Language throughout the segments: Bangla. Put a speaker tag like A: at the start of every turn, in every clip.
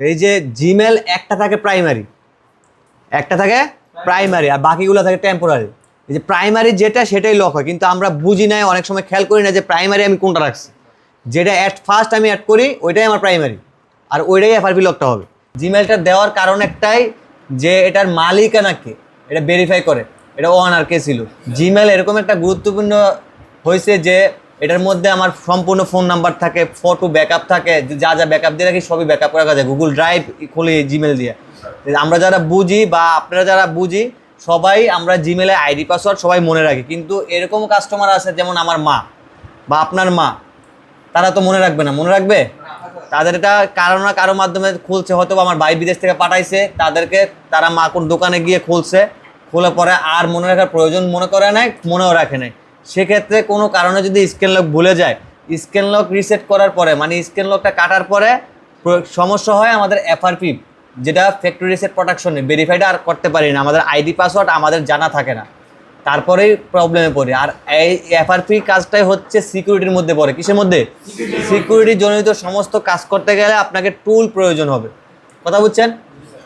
A: এই যে জিমেল একটা থাকে প্রাইমারি একটা থাকে প্রাইমারি আর বাকিগুলো থাকে টেম্পোরারি এই যে প্রাইমারি যেটা সেটাই লক হয়। কিন্তু আমরা বুঝি নাই, অনেক সময় খেয়াল করি না যে প্রাইমারি আমি কোনটা রাখছি। যেটা অ্যাট ফার্স্ট আমি অ্যাড করি, ওইটাই আমার প্রাইমারি আর ওইটাই এফআরপি লকটা হবে। জিমেলটা দেওয়ার কারণ একটাই যে এটার মালিকানা কে এটা ভেরিফাই করে। এটা ওয়ান আর কে ছিল। জিমেল এরকম একটা গুরুত্বপূর্ণ হয়েছে যে এটার মধ্যে আমার সম্পূর্ণ ফোন নাম্বার থাকে, ফটো ব্যাকআপ থাকে, যে যা ব্যাকআপ দিয়ে রাখি সবই ব্যাকআপ করা যায় গুগল ড্রাইভ খুলি জিমেল দিয়ে। আমরা যারা বুঝি বা আপনারা যারা বুঝি, সবাই আমরা জিমেলে আইডি পাসওয়ার্ড সবাই মনে রাখি। কিন্তু এরকম কাস্টমার আছে যেমন আমার মা বা আপনার মা, তারা তো মনে রাখবে না। মনে রাখবে? তাদের এটা কারও না কারও মাধ্যমে খুলছে হয়তো আমার ভাই বিদেশ থেকে পাঠাইছে, তাদেরকে তারা মা কোন দোকানে গিয়ে খুলছে খুলে পরে আর মনে রাখার প্রয়োজন মনে করে নাই, মনেও রাখে নাই। সেক্ষেত্রে কোনো কারণে যদি স্ক্যান লক ভুলে যায় স্ক্যান লক রিসেট করার পরে মানে স্ক্যান লকটা কাটার পরে সমস্যা হয় আমাদের এফআরপি যেটা ফ্যাক্টরি রিসেট প্রোটেকশনে ভেরিফাইড আর করতে পারি না। আমাদের আইডি পাসওয়ার্ড আমাদের জানা থাকে না। তারপরেই প্রবলেমে পড়ি। আর এই এফআরপি কাজটাই হচ্ছে সিকিউরিটির মধ্যে পড়ে। কিসের মধ্যে? সিকিউরিটি জনিত সমস্ত কাজ করতে গেলে আপনাকে টুল প্রয়োজন হবে। কথা বুঝছেন?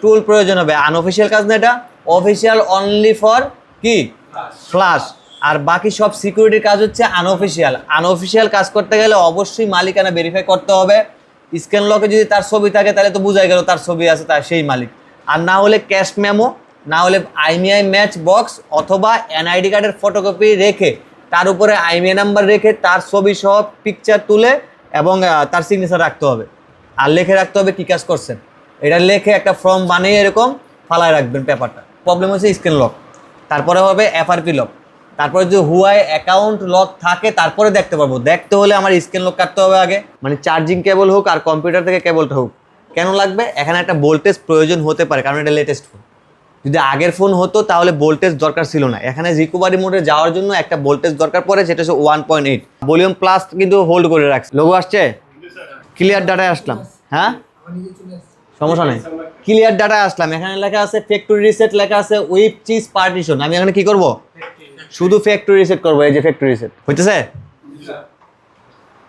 A: টুল প্রয়োজন হবে। আনঅফিসিয়াল কাজ না এটা। অফিসিয়াল অনলি ফর কি? ফ্লাশ আর বাকি সব সিকিউরিটির কাজ হচ্ছে আনঅফিসিয়াল আনঅফিসিয়াল কাজ করতে গেলে অবশ্যই মালিকানা ভেরিফাই করতে হবে। স্ক্যান লকে যদি তার ছবি থাকে, তাহলে তো বোঝাই গেল তার ছবি আছে, তার সেই মালিক। আর না হলে ক্যাশ মেমো না হলে আইমিআই ম্যাচ বক্স অথবা এনআইডি কার্ডের ফটোকপি রেখে, তার উপরে আইমিআই নাম্বার রেখে তার ছবি সহ পিকচার তুলে এবং তার সিগনেচার রাখতে হবে। আর লেখে রাখতে হবে কী কাজ করছেন। এটা লেখে একটা ফর্ম বানিয়ে এরকম ফালায় রাখবেন পেপারটা প্রবলেম হচ্ছে স্ক্রিন লক তারপরে হবে এফআরপি লক তারপরে যদি হুয়াই অ্যাকাউন্ট লক থাকে, তারপরে দেখতে পারব। দেখতে হলে আমার স্ক্রিন লক কাটতে হবে আগে। মানে চার্জিং কেবল হোক আর কম্পিউটার থেকে কেবলটা হোক। কেন লাগবে? এখানে একটা ভোল্টেজ প্রয়োজন হতে পারে, কারণ এটা লেটেস্ট ফোন যদি আগের ফোন হতো, তাহলে ভোল্টেজ দরকার ছিল না। এখানে রিকোভারি মোডে যাওয়ার জন্য একটা ভোল্টেজ দরকার পড়ে, সেটা হচ্ছে one point eight volume plus কিন্তু হোল্ড করে রাখছে। লোগো আসছে? ক্লিয়ার ডাটায় আসলাম। হ্যাঁ? সমস্যা নেই। ক্লিয়ার ডাটায় আসলাম। এখানে লেখা আছে ফ্যাক্টরি রিসেট লেখা আছে উইথ চিজ পার্টিশন আমি এখানে কি করব? শুধু ফ্যাক্টরি রিসেট করব এই যে ফ্যাক্টরি রিসেট হইতেছে?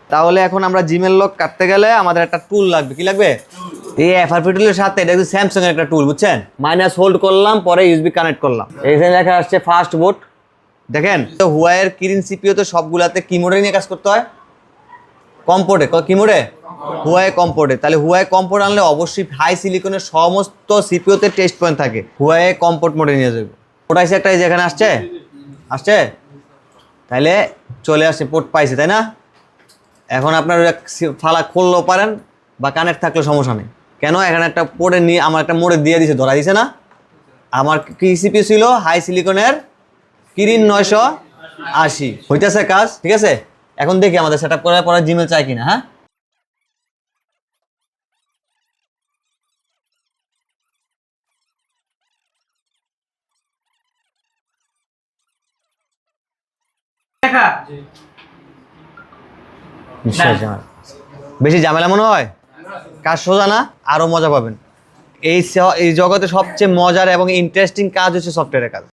A: তাহলে এখন আমরা জিমেল লক কাটতে গেলে আমাদের একটা টুল লাগবে। কি লাগবে? এই এফআরপি টুলের সাথে এটা কিন্তু স্যামসাং এর একটা টুল বুঝছেন? মাইনাস হোল্ড করলাম পরে ইউএসবি কানেক্ট করলাম। এখানে লেখা আসছে ফাস্ট বোট দেখেন তো হুয়াইয়ের কিরিন সিপিও তো সবগুলাতে কি মোডে নিয়ে কাজ করতে হয়? কম্পোর্টে কি মোডে হুয়াই কম্পোর্টে তাহলে হুয়াই কম্পোর্ট আনলে অবশ্যই হাই সিলিকনের সমস্ত সিপিওতে টেস্ট পয়েন্ট থাকে। হুয়াই কম্পোর্ট মোডে নিয়ে যাবে। ওটা একটা এই যে এখানে আসছে? আসছে? তাইলে চলে আসছে পোর্ট পাইছে, তাই না? এখন আপনার ফালা খুললেও পারেন বা কানেক্ট থাকলেও সমস্যা নেই। কেন? এখানে একটা পোর্টে নিয়ে আমার একটা মোড়ে দিয়ে দিছে, ধরা দিছে না? আমার কি ছিল হাই সিলিকনের কিরিন নয়শো আশি। হইতেছে কাজ, ঠিক আছে? এখন দেখি আমাদের সেট আপ করার পরে জিমেল চাই কিনা হ্যাঁ? নিশ্চয়ই বেশি ঝামেলা মনে হয়? কাজ সোজা না? আরও মজা পাবেন। এই এই জগতে সবচেয়ে মজার এবং ইন্টারেস্টিং কাজ হচ্ছে সফটওয়্যারের কাজ।